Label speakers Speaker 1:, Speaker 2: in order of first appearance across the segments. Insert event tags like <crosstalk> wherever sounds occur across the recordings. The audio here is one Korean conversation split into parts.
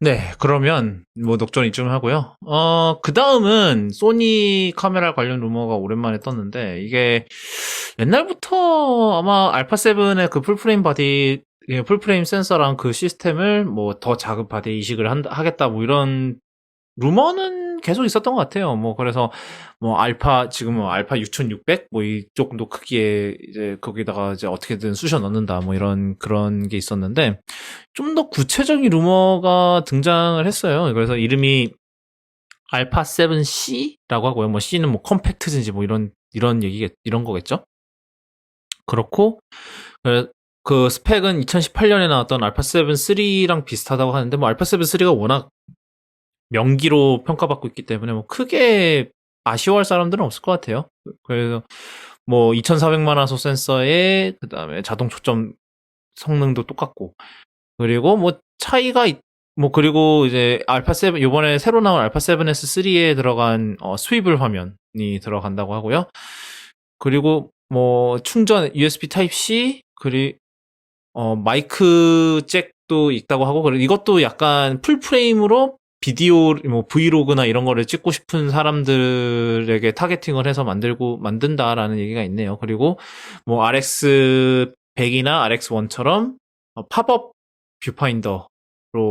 Speaker 1: 네, 그러면 뭐 녹전 이쯤 하고요. 어, 그 다음은 소니 카메라 관련 루머가 오랜만에 떴는데 이게 옛날부터 아마 알파 7의 그 풀프레임 바디 예, 풀프레임 센서랑 그 시스템을 뭐 더 작은 바디에 이식을 한, 하겠다 뭐 이런 루머는 계속 있었던 것 같아요. 뭐 그래서 뭐 알파 지금 뭐 알파 6600 뭐이 정도 크기에 이제 거기다가 이제 어떻게든 쑤셔 넣는다 뭐 이런 그런 게 있었는데 좀 더 구체적인 루머가 등장을 했어요. 그래서 이름이 알파 7C라고 하고요. 뭐 C는 뭐 컴팩트인지 뭐 이런 이런 얘기 이런 거겠죠. 그렇고 그- 그 스펙은 2018년에 나왔던 알파 7 3랑 비슷하다고 하는데 뭐 알파 7 3가 워낙 명기로 평가받고 있기 때문에 뭐 크게 아쉬워할 사람들은 없을 것 같아요. 그래서 뭐 2400만 화소 센서에 그다음에 자동 초점 성능도 똑같고 그리고 뭐 차이가 있- 뭐 그리고 이제 알파 7 요번에 새로 나온 알파 7S 3에 들어간 어, 스위블 화면이 들어간다고 하고요. 그리고 뭐 충전 USB 타입 C 그리 어 마이크 잭도 있다고 하고 그리고 이것도 약간 풀 프레임으로 비디오 뭐 브이로그나 이런 거를 찍고 싶은 사람들에게 타겟팅을 해서 만들고 만든다라는 얘기가 있네요. 그리고 뭐 RX 100이나 RX 1처럼 팝업 뷰파인더로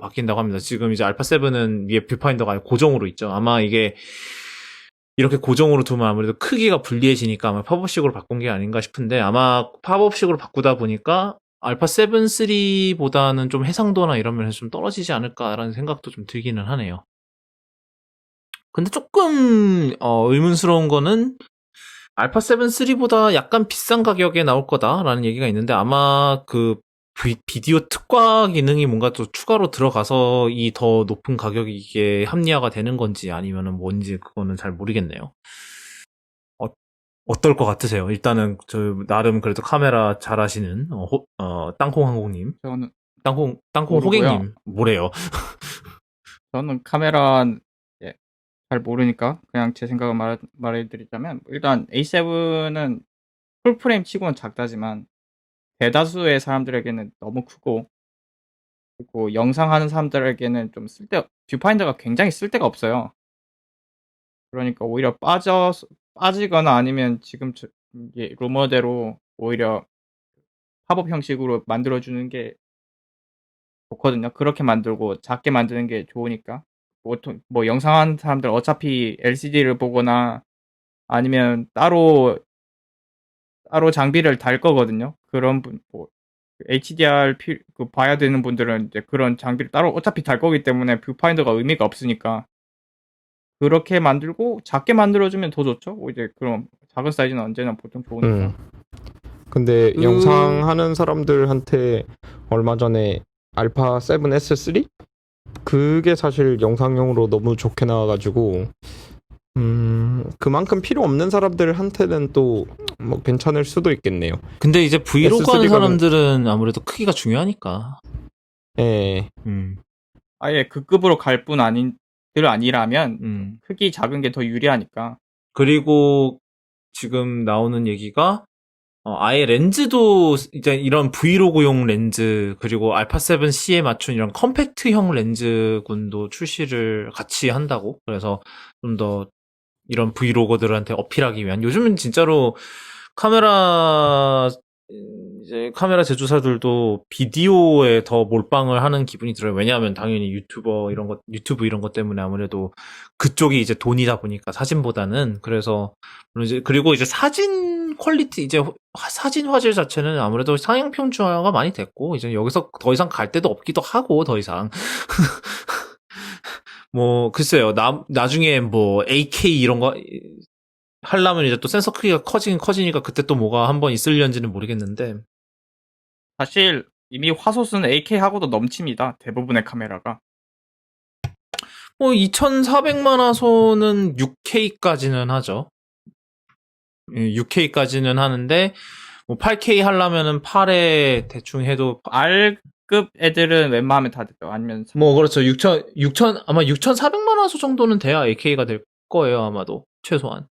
Speaker 1: 바뀐다고 합니다. 지금 이제 알파 7은 위에 뷰파인더가 고정으로 있죠. 아마 이게 이렇게 고정으로 두면 아무래도 크기가 불리해지니까 아마 팝업식으로 바꾼 게 아닌가 싶은데 아마 팝업식으로 바꾸다 보니까 알파 7 3보다는 좀 해상도나 이런 면에서 좀 떨어지지 않을까라는 생각도 좀 들기는 하네요. 근데 조금 어, 의문스러운 거는 알파 7 3보다 약간 비싼 가격에 나올 거다라는 얘기가 있는데 아마 그 비- 비디오 특화 기능이 뭔가 또 추가로 들어가서 이 더 높은 가격이 이게 합리화가 되는 건지 아니면은 뭔지 그거는 잘 모르겠네요. 어, 어떨 것 같으세요? 일단은 저 나름 그래도 카메라 잘하시는 어, 호- 어, 땅콩 항공님,
Speaker 2: 저는
Speaker 1: 땅콩 땅콩
Speaker 2: 모르고요.
Speaker 1: 호갱님 뭐래요? <laughs>
Speaker 2: 저는 카메라 예, 잘 모르니까 그냥 제 생각을 말, 말해드리자면 일단 A7은 풀프레임 치고는 작다지만 대다수의 사람들에게는 너무 크고 그리고 영상 하는 사람들에게는 좀 쓸데 뷰파인더가 굉장히 쓸데가 없어요. 그러니까 오히려 빠져 빠지거나 아니면 지금 저- 이게 루머대로 오히려 팝업 형식으로 만들어 주는 게 좋거든요. 그렇게 만들고 작게 만드는 게 좋으니까. 보통 뭐 영상 하는 사람들 어차피 LCD를 보거나 아니면 따로 따로 장비를 달 거거든요. 그런 분, 뭐 HDR 피, 그 봐야 되는 분들은 이제 그런 장비를 따로 어차피 달 거기 때문에 뷰파인더가 의미가 없으니까 그렇게 만들고 작게 만들어주면 더 좋죠. 뭐 이제 그럼 작은 사이즈는 언제나 보통 좋으니까.
Speaker 3: 음. 근데
Speaker 2: 그-
Speaker 3: 영상 하는 사람들한테 얼마 전에 알파 7S3 그게 사실 영상용으로 너무 좋게 나와가지고 음 그만큼 필요 없는 사람들한테는 또 뭐 괜찮을 수도 있겠네요.
Speaker 1: 근데 이제 브이로그 하는
Speaker 3: S3 가면-
Speaker 1: 사람들은 아무래도 크기가 중요하니까.
Speaker 3: 예.
Speaker 1: 음,
Speaker 2: 아예 그 급으로 갈 뿐 아닌 들 아니라면
Speaker 1: 음.
Speaker 2: 크기 작은 게 더 유리하니까.
Speaker 1: 그리고 지금 나오는 얘기가 어, 아예 렌즈도 이제 이런 브이로그용 렌즈 그리고 알파 7C에 맞춘 이런 컴팩트형 렌즈군도 출시를 같이 한다고 그래서 좀 더 이런 브이로거들한테 어필하기 위한 요즘은 진짜로 카메라 이제 카메라 제조사들도 비디오에 더 몰빵을 하는 기분이 들어요. 왜냐하면 당연히 유튜버 이런 것 유튜브 이런 것 때문에 아무래도 그쪽이 이제 돈이다 보니까 사진보다는 그래서 그리고 이제 사진 퀄리티 이제 화- 사진 화질 자체는 아무래도 상향 평준화가 많이 됐고 이제 여기서 더 이상 갈 데도 없기도 하고 더 이상 <laughs> 뭐 글쎄요 나 나중에 뭐 AK 이런 거 하려면 이제 또 센서 크기가 커지긴 커지니까 그때 또 뭐가 한번 있을려는지는 모르겠는데
Speaker 2: 사실 이미 화소수는 AK하고도 넘칩니다. 대부분의 카메라가.
Speaker 1: 뭐 2,400만 화소는 6K까지는 하죠. 6K까지는 하는데 뭐 8K 하려면은 8에 대충 해도
Speaker 2: R급 애들은 웬만하면 다 돼요. 아니면
Speaker 1: 뭐 그렇죠. 6,000 6,000 아마 6,400만 화소 정도는 돼야 AK가 될 거예요, 아마도. 최소한.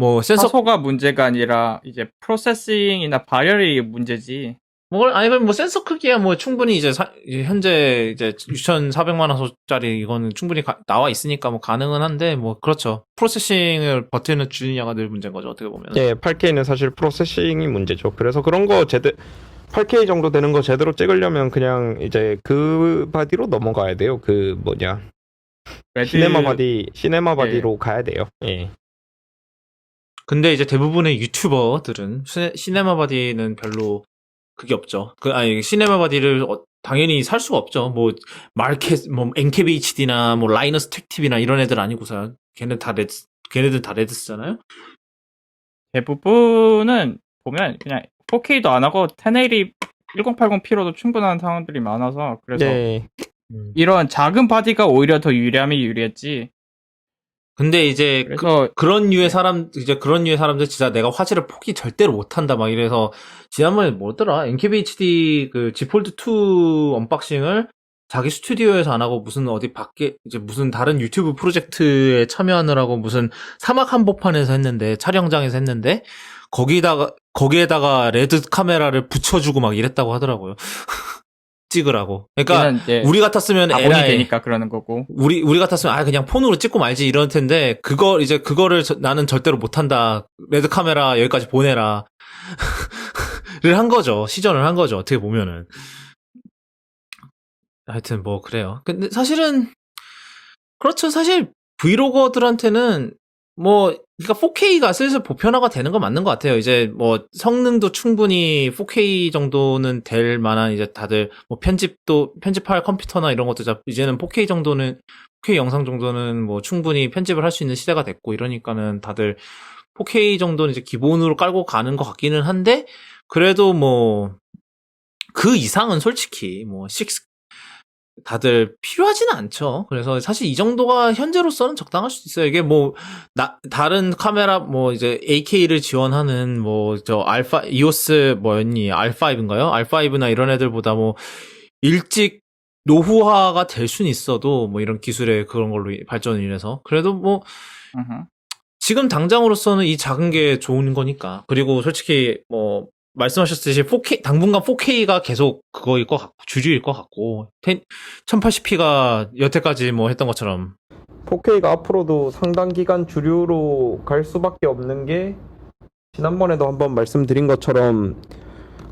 Speaker 1: 뭐 센서
Speaker 2: 화소가 문제가 아니라 이제 프로세싱이나 발열이 문제지.
Speaker 1: 뭐 아니 뭐 센서 크기야 뭐 충분히 이제, 사- 현재 이제 6,400만 화소짜리 이거는 충분히 가- 나와 있으니까 뭐 가능은 한데 뭐 그렇죠. 프로세싱을 버티는 주느냐가 늘 문제인 거죠. 어떻게 보면.
Speaker 3: 예, 8K는 사실 프로세싱이 문제죠. 그래서 그런 거 제대 8K 정도 되는 거 제대로 찍으려면 그냥 이제 그 바디로 넘어가야 돼요. 그 뭐냐
Speaker 2: 레드
Speaker 3: 시네마 바디 시네마 바디로 가야 돼요. 예.
Speaker 1: 근데 이제 대부분의 유튜버들은 시네, 시네 마 바디는 별로 그게 없죠. 그 아니 시네마 바디를 어, 당연히 살 수가 없죠. 뭐 마켓 뭐 NKBHD나 뭐 라이너스 택티비나 이런 애들 아니고서 걔네 다 레드 걔네들 다 레드 쓰잖아요.
Speaker 2: 대부분은 보면 그냥 4K도 안 하고 1080 1080p로도 충분한 상황들이 많아서 그래서
Speaker 3: 예.
Speaker 2: 이런 작은 바디가 오히려 더 유리함이 유리했지.
Speaker 1: 근데 이제 그,
Speaker 2: 그래서
Speaker 1: 그 런 류의 사람 이제 그런 류의 사람들 진짜 내가 화질을 포기 절대로 못한다 막 이래서 지난번에 뭐더라? NKBHD 그 지폴드 2 언박싱을 자기 스튜디오에서 안 하고 무슨 어디 밖에 이제 무슨 다른 유튜브 프로젝트에 참여하느라고 무슨 사막 한복판에서 했는데 촬영장에서 했는데 거기다가 거기에다가 레드 카메라를 붙여주고 막 이랬다고 하더라고요 <laughs> 찍으라고 그러니까 우리 같았으면
Speaker 2: 자본이
Speaker 1: 에라이
Speaker 2: 되니까 그러는 거고.
Speaker 1: 우리 우리 같았으면 아 그냥 폰으로 찍고 말지 이럴 텐데 그거 이제 그거를 저- 나는 절대로 못 한다. 레드 카메라 여기까지 보내라. <laughs> 를 한 거죠. 시전을 한 거죠. 어떻게 보면은. 하여튼 뭐 그래요. 근데 사실은 그렇죠. 사실 브이로거들한테는 뭐 그러니까 4K가 슬슬 보편화가 되는 건 맞는 것 같아요. 이제 뭐 성능도 충분히 4K 정도는 될 만한 이제 다들 뭐 편집도 편집할 컴퓨터나 이런 것도 자- 이제는 4K 정도는 4K 영상 정도는 뭐 충분히 편집을 할 수 있는 시대가 됐고 이러니까는 다들 4K 정도는 이제 기본으로 깔고 가는 것 같기는 한데 그래도 뭐 그 이상은 솔직히 뭐 6, 다들 필요하지는 않죠. 그래서 사실 이 정도가 현재로서는 적당할 수도 있어요. 이게 뭐, 나, 다른 카메라, 뭐, 이제 AK를 지원하는 뭐, 저 알파, 이오스 뭐였니? R5인가요? R5나 이런 애들보다 뭐, 일찍 노후화가 될 수는 있어도 뭐 이런 기술의 그런 걸로 발전을 인해서. 그래도 뭐,
Speaker 2: 으흠.
Speaker 1: 지금 당장으로서는 이 작은 게 좋은 거니까. 그리고 솔직히 뭐 말씀하셨듯이 4K 당분간 4K가 계속 그거일 것 같고 주류일 것 같고 1080p가 여태까지 뭐 했던 것처럼
Speaker 3: 4K가 앞으로도 상당 기간 주류로 갈 수밖에 없는 게 지난번에도 한번 말씀드린 것처럼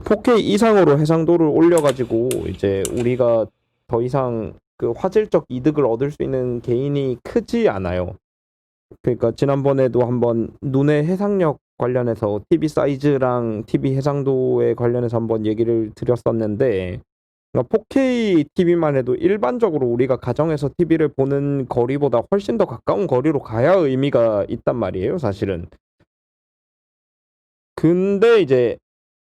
Speaker 3: 4K 이상으로 해상도를 올려가지고 이제 우리가 더 이상 그 화질적 이득을 얻을 수 있는 개인이 크지 않아요. 그러니까 지난번에도 한번 눈의 해상력 관련해서 TV 사이즈랑 TV 해상도에 관련해서 한번 얘기를 드렸었는데 그러니까 4K TV만 해도 일반적으로 우리가 가정에서 TV를 보는 거리보다 훨씬 더 가까운 거리로 가야 의미가 있단 말이에요, 사실은. 근데 이제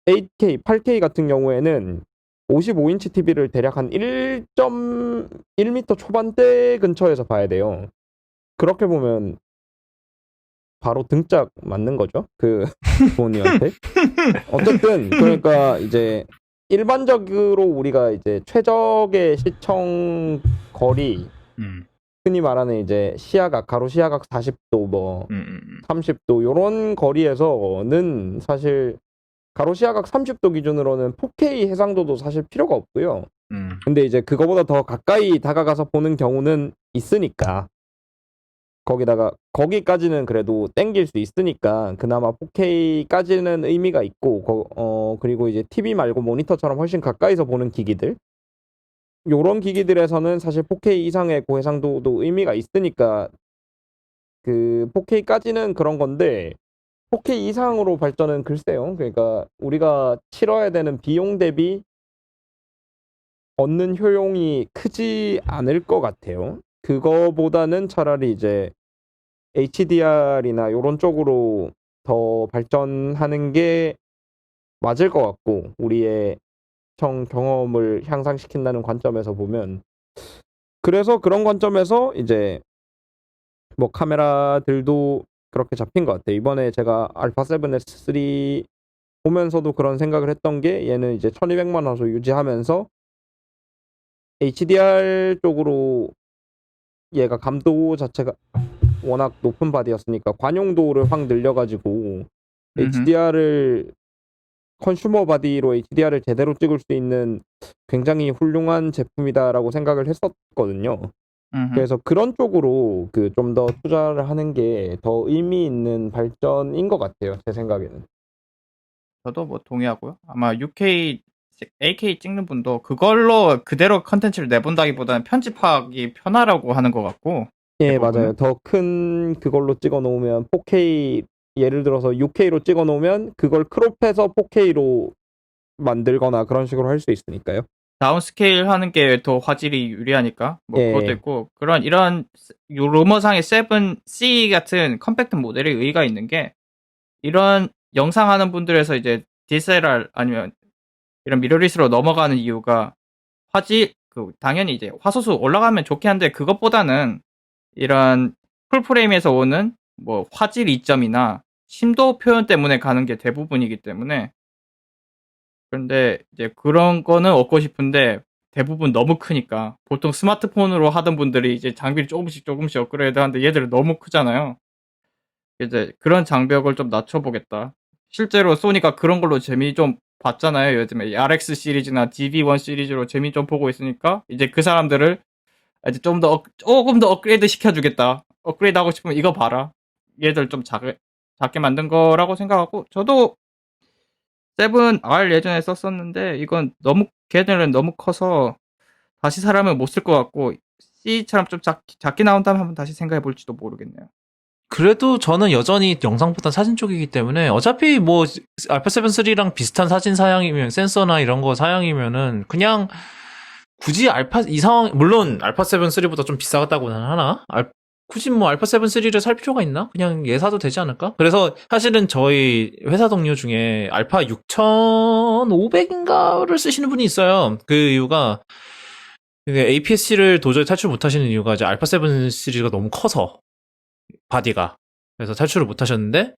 Speaker 3: 8K, 8K 같은 경우에는 55인치 TV를 대략 한 1.1m 초반대 근처에서 봐야 돼요. 그렇게 보면 바로 등짝 맞는 거죠. 그 <laughs> 부모님한테. 어쨌든 그러니까 이제 일반적으로 우리가 이제 최적의 시청 거리
Speaker 1: 음,
Speaker 3: 흔히 말하는 이제 시야각 가로 시야각 40도 뭐
Speaker 1: 음, 음, 음.
Speaker 3: 30도 요런 거리에서는 사실 가로 시야각 30도 기준으로는 4K 해상도도 사실 필요가 없고요.
Speaker 1: 음.
Speaker 3: 근데 이제 그거보다 더 가까이 다가가서 보는 경우는 있으니까 거기다가 거기까지는 그래도 땡길 수 있으니까 그나마 4K까지는 의미가 있고 거- 어 그리고 이제 TV 말고 모니터처럼 훨씬 가까이서 보는 기기들 요런 기기들에서는 사실 4K 이상의 고해상도도 의미가 있으니까 그 4K까지는 그런 건데 4K 이상으로 발전은 글쎄요. 그러니까 우리가 치러야 되는 비용 대비 얻는 효용이 크지 않을 것 같아요. 그거보다는 차라리 이제 HDR이나 이런 쪽으로 더 발전하는 게 맞을 것 같고 우리의 청 경험을 향상시킨다는 관점에서 보면 그래서 그런 관점에서 이제 뭐 카메라들도 그렇게 잡힌 것 같아요. 이번에 제가 알파 7S3 보면서도 그런 생각을 했던 게 얘는 이제 1200만 화소 유지하면서 HDR 쪽으로 얘가 감도 자체가 워낙 높은 바디였으니까 관용도를 확 늘려가지고. HDR을 컨슈머 바디로 HDR을 제대로 찍을 수 있는 굉장히 훌륭한 제품이다라고 생각을 했었거든요.
Speaker 2: 음흠.
Speaker 3: 그래서 그런 쪽으로 그 좀 더 투자를 하는 게 더 의미 있는 발전인 것 같아요. 제 생각에는.
Speaker 2: 저도 뭐 동의하고요. 아마 6K, 8K 찍는 분도 그걸로 그대로 컨텐츠를 내본다기보다는 편집하기 편하라고 하는 것 같고,
Speaker 3: 예? 맞아요. 더 큰 그걸로 찍어 놓으면 4K 예를 들어서 6K로 찍어 놓으면 그걸 크롭해서 4K로 만들거나 그런 식으로 할 수 있으니까요.
Speaker 2: 다운스케일 하는 게 더 화질이 유리하니까, 뭐
Speaker 3: 예.
Speaker 2: 그것도 있고, 그런 이런 요 루머상의 7C 같은 컴팩트 모델의 의의가 있는 게, 이런 영상 하는 분들에서 이제 DSLR 아니면 이런 미러리스로 넘어가는 이유가 화질, 그, 당연히 이제 화소수 올라가면 좋긴 한데, 그것보다는 이런 풀프레임에서 오는 뭐 화질 이점이나 심도 표현 때문에 가는 게 대부분이기 때문에, 그런데 이제 그런 거는 얻고 싶은데, 대부분 너무 크니까, 보통 스마트폰으로 하던 분들이 이제 장비를 조금씩 조금씩 업그레이드 하는데 얘들은 너무 크잖아요. 이제 그런 장벽을 좀 낮춰보겠다. 실제로 소니가 그런 걸로 재미 좀 봤잖아요. 요즘에 RX 시리즈나 DV1 시리즈로 재미 좀 보고 있으니까 이제 그 사람들을 이제 좀 더 조금 더 업그레이드 시켜주겠다. 업그레이드 하고 싶으면 이거 봐라. 얘들 좀 작게 작게 만든 거라고 생각하고 저도 7R 예전에 썼었는데 이건 너무 걔네는 너무 커서 다시 사람을 못 쓸 것 같고 C처럼 좀 작, 작게 나온다면 한번 다시 생각해 볼지도 모르겠네요.
Speaker 1: 그래도 저는 여전히 영상보다 사진 쪽이기 때문에 어차피 뭐 알파 7 3랑 비슷한 사진 사양이면 센서나 이런 거 사양이면은 그냥 굳이 알파 이 상황 물론 알파 7 3보다 좀 비싸다고는 하나 알, 굳이 뭐 알파 7 3를 살 필요가 있나? 그냥 얘 사도 되지 않을까? 그래서 사실은 저희 회사 동료 중에 알파 6500인가를 쓰시는 분이 있어요. 그 이유가 APS-C를 도저히 탈출 못 하시는 이유가 이제 알파 7 시리즈가 너무 커서 바디가. 그래서 탈출을 못 하셨는데,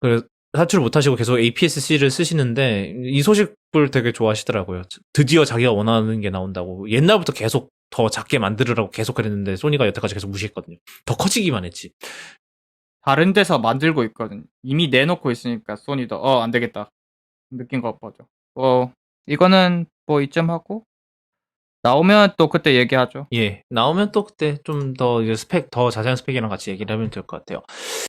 Speaker 1: 그래서 탈출을 못 하시고 계속 APS-C를 쓰시는데, 이 소식을 되게 좋아하시더라고요. 드디어 자기가 원하는 게 나온다고. 옛날부터 계속 더 작게 만들으라고 계속 그랬는데, 소니가 여태까지 계속 무시했거든요. 더 커지기만 했지.
Speaker 2: 다른 데서 만들고 있거든. 이미 내놓고 있으니까 소니도 어 안 되겠다 느낀 것 같죠. 어 이거는 뭐 이쯤 하고 나오면 또 그때 얘기하죠.
Speaker 1: 예. 나오면 또 그때 좀 더 이제 스펙, 더 자세한 스펙이랑 같이 얘기를 하면 될 것 같아요.